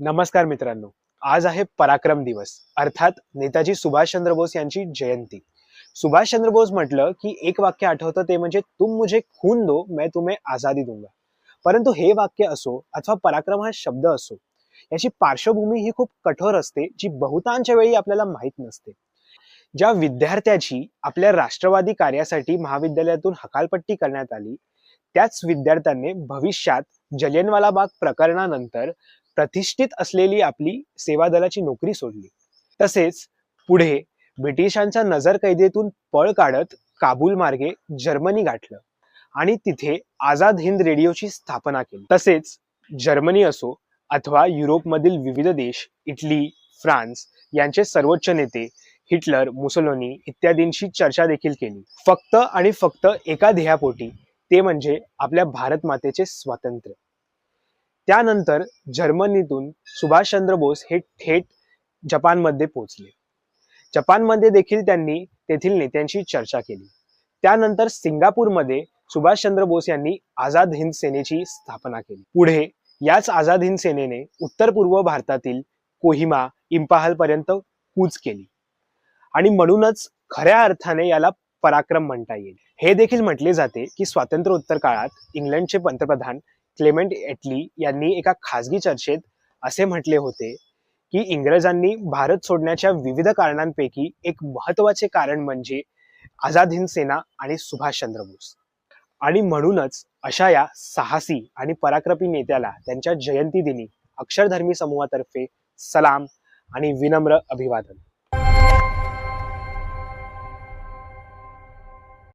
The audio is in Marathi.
नमस्कार मित्रांनो. आज आहे पराक्रम दिवस. अर्थात नेताजी सुभाषचंद्र बोस यांची जयंती. सुभाषचंद्र बोस म्हटलं की एक वाक्य आठवतं ते म्हणजे तुम मुझे खून दो मैं तुम्हें आझादी दूंगा. परंतु हे वाक्य असो अथवा पराक्रम हा शब्द असो याची पार्श्वभूमी ही खूप कठोर असते जी बहुतांच्या वेळी आपल्याला माहीत नसते. ज्या विद्यार्थ्याची आपल्या राष्ट्रवादी कार्यासाठी महाविद्यालयातून हकालपट्टी करण्यात आली त्याच विद्यार्थ्यांनी भविष्यात जलियनवाला बाग प्रकरणानंतर प्रतिष्ठित असलेली आपली सेवा दलाची नोकरी सोडली. तसेच पुढे ब्रिटिशांच्या नजरकैदेतून पळ काढत काबूल मार्गे जर्मनी गाठलं आणि तिथे आझाद हिंद रेडिओची स्थापना केली. तसेच जर्मनी असो अथवा युरोपमधील विविध देश इटली फ्रान्स यांचे सर्वोच्च नेते हिटलर मुसोलोनी इत्यादींशी चर्चा देखील केली. फक्त आणि फक्त एका ध्येयापोटी ते म्हणजे आपल्या भारत मातेचे स्वातंत्र्य. त्यानंतर जर्मनीतून सुभाषचंद्र बोस हे थेट जपानमध्ये पोहोचले. जपानमध्ये देखील त्यांनी तेथील नेत्यांशी चर्चा केली. त्यानंतर सिंगापूरमध्ये सुभाषचंद्र बोस यांनी आझाद हिंद सेनेची स्थापना केली. पुढे याच आझाद हिंद सेनेने उत्तर पूर्व भारतातील कोहिमा इम्पाहल पर्यंत कूच केली. आणि म्हणूनच खऱ्या अर्थाने याला पराक्रम म्हणता येईल. हे देखील म्हटले जाते की स्वातंत्र्योत्तर काळात इंग्लंडचे पंतप्रधान क्लेमेंट एटली यांनी एका खासगी चर्चेत असे म्हटले होते की इंग्रजांनी भारत सोडण्याच्या विविध कारणांपैकी एक महत्त्वाचे कारण म्हणजे आझाद हिंद सेना आणि सुभाषचंद्र बोस. आणि म्हणूनच अशा या साहसी आणि पराक्रमी नेत्याला त्यांच्या जयंती दिनी अक्षरधर्मी समूहातर्फे सलाम आणि विनम्र अभिवादन.